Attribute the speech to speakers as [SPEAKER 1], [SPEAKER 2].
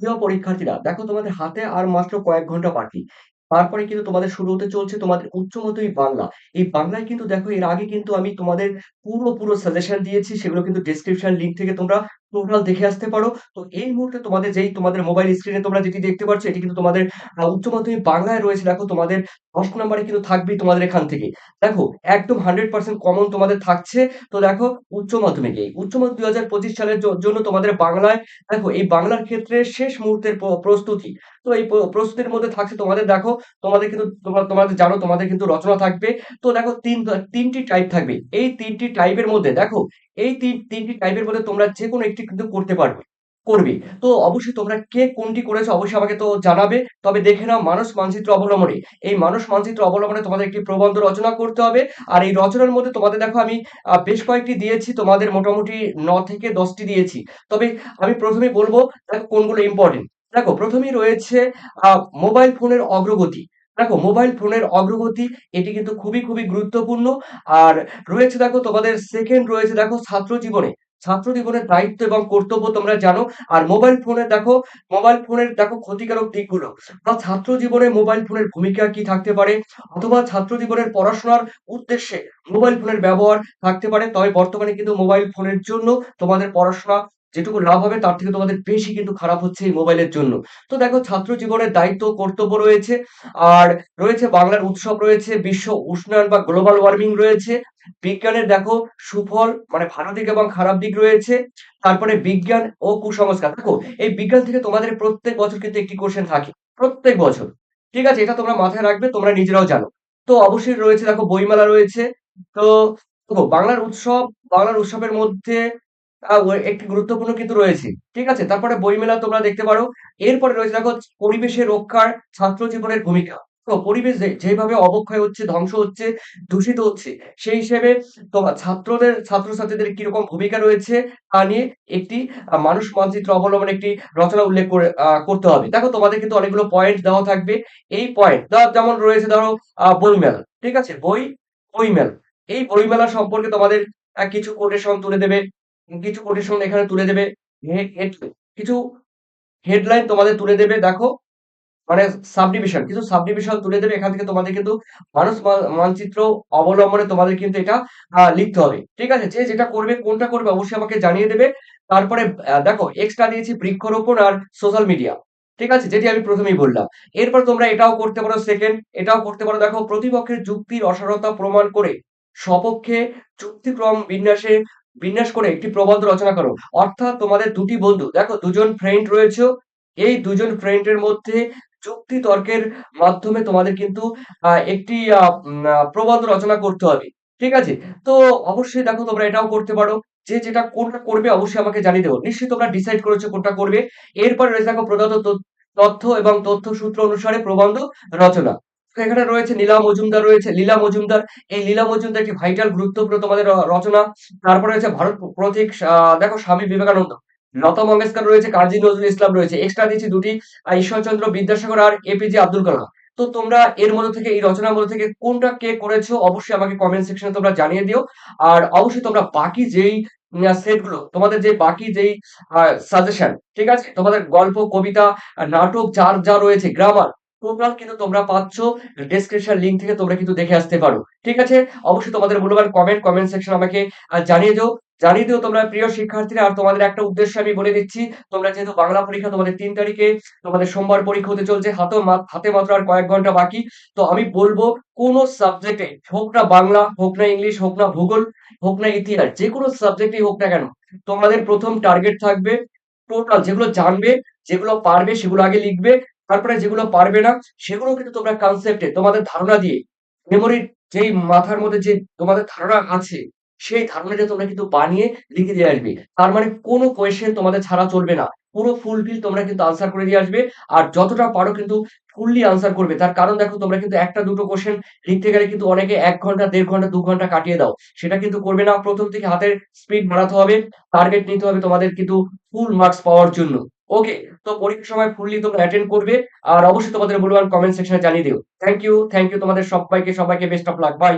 [SPEAKER 1] প্রিয় পরীক্ষার্থীরা দেখো তোমাদের হাতে আর মাত্র কয়েক ঘণ্টা বাকি। তারপরে কিন্তু তোমাদের শুরু হতে চলছে তোমাদের উচ্চ মতই বাংলা। এই বাংলায় কিন্তু দেখো এর আগে কিন্তু আমি তোমাদের পুরো, পুরো সাজেশন দিয়েছি সেগুলো কিন্তু ডিসক্রিপশন লিঙ্ক থেকে তোমরা টোটাল দেখে আসতে পারো। তো এই মুহূর্তে তোমাদের যেই তোমাদের মোবাইল স্ক্রিনে তোমরা যেটি দেখতে পাচ্ছ এটি কিন্তু তোমাদের উচ্চ মাধ্যমিক বাংলায় রয়েছে দেখো তোমাদের ১০ নাম্বারে কিন্তু থাকবেই তোমাদের এখান থেকে। দেখো একদম 100% কমন তোমাদের থাকছে। তো দেখো, উচ্চ মাধ্যমিকে। উচ্চ মাধ্যমিক ২০২৫ সালের জন্য তোমাদের বাংলায়, দেখো, এই বাংলার ক্ষেত্রে শেষ মুহূর্তের প্রস্তুতি। তো এই প্রস্তুতির মধ্যে থাকছে তোমাদের, দেখো, তোমাদের কিন্তু তোমাদের জানো, তোমাদের কিন্তু রচনা থাকবে। তো দেখো, তিন, তিনটি টাইপ থাকবে। এই ৩ টি টাইপের মধ্যে, দেখো, এই ৩ ৩ টি টাইপের মধ্যে তোমরা যেকোনো একটি কিন্তু করতে পারবে করবে। তো অবশ্যই তোমরা কে কোনটি করেছ অবশ্যই আমাকে তো জানাবে। তবে দেখে নাও মানুষ মানচিত্র অবলম্বনে। এই মানুষ মানচিত্র অবলম্বনে তোমাদের একটি প্রবন্ধ রচনা করতে হবে। আর এই রচনার মধ্যে তোমাদের দেখো আমি বেশ কয়েকটি দিয়েছি তোমাদের মোটামুটি ন থেকে দশটি দিয়েছি। তবে আমি ১ম বলব দেখো কোনগুলো ইম্পোর্টেন্ট। দেখো প্রথমেই রয়েছে মোবাইল ফোনের অগ্রগতি। দেখো মোবাইল ফোনের অগ্রগতি এটি কিন্তু খুবই, খুবই গুরুত্বপূর্ণ। আর রয়েছে দেখো তোমাদের সেকেন্ড রয়েছে দেখো ছাত্র জীবনে। ছাত্র জীবনের দায়িত্ব এবং কর্তব্য তোমরা জানো। আর মোবাইল ফোনের দেখো মোবাইল ফোনের দেখো ক্ষতিকারক দিকগুলো। বা ছাত্র জীবনে মোবাইল ফোনের ভূমিকা কি থাকতে পারে? অথবা ছাত্র জীবনের পড়াশোনার উদ্দেশ্যে মোবাইল ফোনের ব্যবহার থাকতে পারে। তবে বর্তমানে কিন্তু মোবাইল ফোনের জন্য তোমাদের পড়াশোনা যেটুকু লাভ হবে তার থেকে তোমাদের বেশি কিন্তু খারাপ হচ্ছে এই মোবাইলের জন্য। তো দেখো ছাত্র জীবনের দায়িত্ব কর্তব্য রয়েছে। আর রয়েছে বাংলার উৎসব রয়েছে, বিশ্ব উষ্ণায়ন বা গ্লোবাল ওয়ার্মিং রয়েছে। বিজ্ঞানের দেখো সুফল মানে ভালো দিক এবং খারাপ দিক রয়েছে। তারপরে বিজ্ঞান ও কুসংস্কার। দেখো এই বিজ্ঞান থেকে তোমাদের প্রত্যেক বছর কিন্তু একটি কোয়েশ্চেন থাকে। প্রত্যেক বছর। ঠিক আছে? এটা তোমরা মাথায় রাখবে তোমরা নিজেরাও জানো। তো অবশ্যই রয়েছে দেখো বইমেলা রয়েছে। তো দেখো বাংলার উৎসব, বাংলার উৎসবের মধ্যে একটি গুরুত্বপূর্ণ কিন্তু রয়েছে। ঠিক আছে? তারপরে বইমেলা তোমরা দেখতে পারো। এরপরে রয়েছে দেখো পরিবেশের রক্ষার ছাত্র জীবনের ভূমিকা। তো পরিবেশ যেভাবে অবক্ষয় হচ্ছে, ধ্বংস হচ্ছে, দূষিত হচ্ছে, সেই হিসেবে তোমার ছাত্রদের ছাত্রছাত্রীদের কীরকম ভূমিকা রয়েছে তা নিয়ে একটি মানুষ মানচিত্র অবলম্বনে একটি রচনা উল্লেখ করে করতে হবে। দেখো তোমাদের কিন্তু অনেকগুলো পয়েন্ট দেওয়া থাকবে। এই পয়েন্ট যেমন রয়েছে ধরো বইমেলা। ঠিক আছে? বই, বইমেলা। এই বইমেলা সম্পর্কে তোমাদের কিছু কোটেশন তুলে দেবে। কিছু কোটেশন এখানে তুলে দেবে। কিছু হেডলাইন তোমাদের তুলে দেবে দেখো। মানে সাবডিভিশন কিছু সাবডিভিশন তুলে দেবে। এখান থেকে তোমাদের কিন্তু মানুষ মানচিত্র অবলম্বনে তোমাদের কিন্তু এটা লিখতে হবে। ঠিক আছে? যে যেটা করবে, কোনটা করবে অবশ্যই আমাকে জানিয়ে দেবে। তারপরে দেখো এক্সট্রা দিয়েছি বৃক্ষরোপণ আর সোশ্যাল মিডিয়া। ঠিক আছে? যেটি আমি প্রথমেই বললাম। এরপর তোমরা এটাও করতে পারো সেকেন্ড এটাও করতে পারো দেখো প্রতিপক্ষের যুক্তির অসারতা প্রমাণ করে স্বপক্ষে চুক্তিক্রম বিন্যাসে বিন্যাস করে একটি প্রবন্ধ রচনা করো। অর্থাৎ তোমাদের দুটি বন্ধু দেখো, দুজন ফ্রেন্ড রয়েছে। এই ২ জন ফ্রেন্ডের মধ্যে যুক্তি তর্কের মাধ্যমে তোমাদের কিন্তু একটি প্রবন্ধ রচনা করতে হবে। ঠিক আছে? তো অবশ্যই দেখো, তোমরা এটাও করতে পারো। যে যেটা কোনটা করবে, অবশ্যই আমাকে জানিয়ে দেবো নিশ্চয়ই তোমরা ডিসাইড করেছ কোনটা করবে। এরপরে রয়েছে দেখো প্রদত্ত তথ্য এবং তথ্য সূত্র অনুসারে প্রবন্ধ রচনা। এখানে রয়েছে নীলা মজুমদার রয়েছে লীলা মজুমদার। এই লীলা মজুমদার একটি ভাইটাল গুরুত্বপূর্ণ তোমাদের রচনা। তারপরে রয়েছে ভারত প্রতীক দেখো স্বামী বিবেকানন্দ। লতা মঙ্গেশকর রয়েছে, কাজী নজরুল ইসলাম রয়েছে। এক্সট্রা দিয়েছি ২ টি আ ঈশ্বরচন্দ্র বিদ্যাসাগর আর এপিজে আব্দুল কালাম। তো তোমরা এর মধ্যে থেকে এই মধ্য থেকে কোনটা কে করেছ অবশ্যই আমাকে কমেন্ট সেকশনে তোমরা জানিয়ে দিও। আর অবশ্যই তোমরা বাকি যেই সেটগুলো তোমাদের যে বাকি যেই সাজেশন ঠিক আছে? তোমাদের গল্প, কবিতা, নাটক যার যা রয়েছে গ্রামার টোটাল কিন্তু তোমরা পাচ্ছ ডেসক্রিপশন লিংক থেকে তোমরা কিন্তু দেখে আসতে পারো। ঠিক আছে? অবশ্যই তোমাদের মূল্যবান কমেন্ট, কমেন্ট সেকশন আমাকে জানিয়ে দিও। জানিয়ে দিও তোমরা প্রিয় শিক্ষার্থীরা আর তোমাদের একটা উদ্দেশ্য আমি বলে দিচ্ছি। তোমরা যেহেতু বাংলা পরীক্ষা তোমাদের তিন তারিখে তোমাদের সোমবার পরীক্ষা হতে চলছে। হাতেও মা হাতে মাত্র আর কয়েক ঘণ্টা বাকি। তো আমি বলব কোন সাবজেক্টে হোক না বাংলা, হোক না ইংলিশ, হোক না ভূগোল, হোক না ইতিহাস যেকোনো সাবজেক্টেই হোক না কেন তোমাদের প্রথম টার্গেট থাকবে টোটাল যেগুলো জানবে, যেগুলো পারবে সেগুলো আগে লিখবে। তারপরে যেগুলো পারবে না সেগুলো কিন্তু তোমরা কনসেপ্টে তোমাদের ধারণা দিয়ে মেমোরির যেই মাথার মধ্যে যে তোমাদের ধারণা আছে সেই ধারণাটা তোমরা কিন্তু বানিয়ে লিখে দিয়ে আসবে। তার মানে কোন কোয়েশ্চেন তোমাদের ছাড়া চলবে না। পুরো ফুলফিল তোমরা কিন্তু আনসার করে দিয়ে আসবে। আর যতটা পারো কিন্তু ফুললি আনসার করবে। তার কারণ দেখো তোমরা কিন্তু ১ টা ২ কোয়েশ্চেন লিখতে গেলে কিন্তু অনেকে এক ঘণ্টা, দেড় ঘণ্টা, দু ঘণ্টা কাটিয়ে দাও। সেটা কিন্তু করবে না। প্রথম থেকে হাতের স্পিড বাড়াতে হবে। টার্গেট নিতে হবে তোমাদের কিন্তু ফুল মার্কস পাওয়ার জন্য। ওকে? তো পরীক্ষার সময় ফুললি তোমরা অ্যাটেন্ড করবে। আর অবশ্যই তোমাদের মূল্যবান কমেন্ট সেকশনে জানিয়ে দিও। থ্যাংক ইউ, থ্যাংক ইউ তোমাদের সবাইকে সবাইকে বেস্ট অফ লাক। বাই।